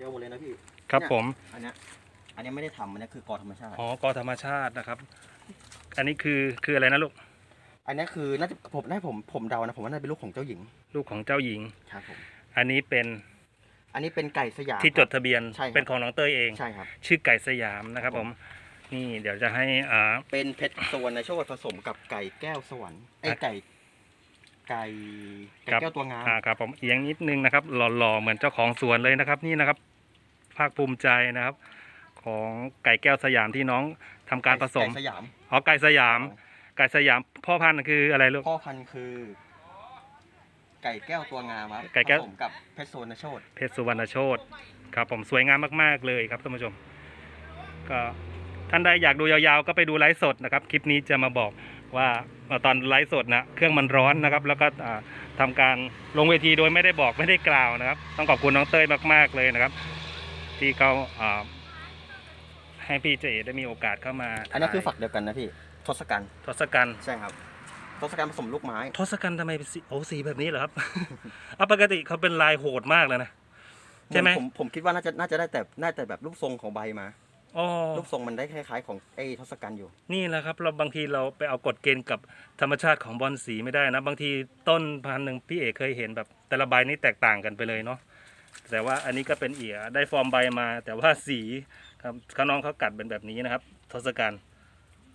เดียวหมดเลยนะพี่ ครับเนี่ยผมอันเนี้ยอันเนี้ยไม่ได้ทำอันเนี้ยคือกอธรรมชาติ อ๋อกอธรรมชาตินะครับ อันนี้คือคืออะไรนะลูกอันเนี้ยคือน่าจะผมได้ผมผมเดานะผมว่าน่าจะเป็นลูกของเจ้าหญิงลูกของเจ้าหญิง ครับผม อันนี้เป็นอันนี้เป็นไก่สยาม ที่จดครับทะเบียนใช่ครับ เป็นของน้องเต้ยเอง ใช่ครับ ชื่อไก่สยามนะครับคผรับมนี่เดี๋ยวจะให้อ่า เป็นเพชรสวรรณโชตผสมกับไก่แก้วสวรรค์ไอ้ยครับไก่ ไก่ไก่ครับ แก้วตัวงาม อ่าครับผมเอียงนิดนึงนะครับหล่อๆเหมือนเจ้าของสวนเลยนะครับนี่นะครับ ภาคภูมิใจนะครับ ของไก่แก้วสยามที่น้องทำการผสมไก่สยามอ๋อไก่สยาม ไก่สยามพ่อพันธุ์คืออะไรลูก พ่อพันธุ์คือ ไก่แก้วตัวงามครับไก่แก้ว ผสมกับเพชรสวรรณโชตเพชรสุวรรณโชตครับผมสวยงามมาก ๆ เลยครับท่านผู้ชม ก็ท่านใดอยากดูยาวๆ ก็ไปดูไลฟ์สดนะครับ คลิปนี้จะมาบอกว่าตอนไลฟ์สดนะเครื่องมันร้อนนะครับ แล้วก็อ่าทำการลงเวทีโดยไม่ได้บอกไม่ได้กล่าวนะครับ ต้องขอบคุณน้องเต้ยมากๆเลยนะครับ ที่เขาอ่าให้พี่เจได้มีโอกาสเข้ามาอันนี้คือฝักเดียวกันนะพี่ทศกัณฐ์ทศกัณฐ์ใช่ครับทศกัณฐ์ผสมลูกไม้ทศกัณฐ์ทำไมเป็นสีโอ้สีแบบนี้เหรอครับ เอาปกติเขาเป็นลายโหดมากเลยนะใช่ไหมผมผมคิดว่าน่าจะน่าจะได้แต่น่าจะแบบรูปทรงของใบมาอ๋อรูปทรงมันได้คล้ายๆของไอ้ทศกัณฐ์อยู่ นี่แหละครับ เราบางทีเราไปเอากฎเกณฑ์กับธรรมชาติของบอลสีไม่ได้นะ บางทีต้นพันธุ์หนึ่งพี่เอกเคยเห็นแบบแต่ละใบนี่แตกต่างกันไปเลยเนาะ แต่ว่าอันนี้ก็เป็นเอียได้ฟอร์มใบมา แต่ว่าสีครับขาน้องเขากัดเป็นแบบนี้นะครับ ทศกัณฐ์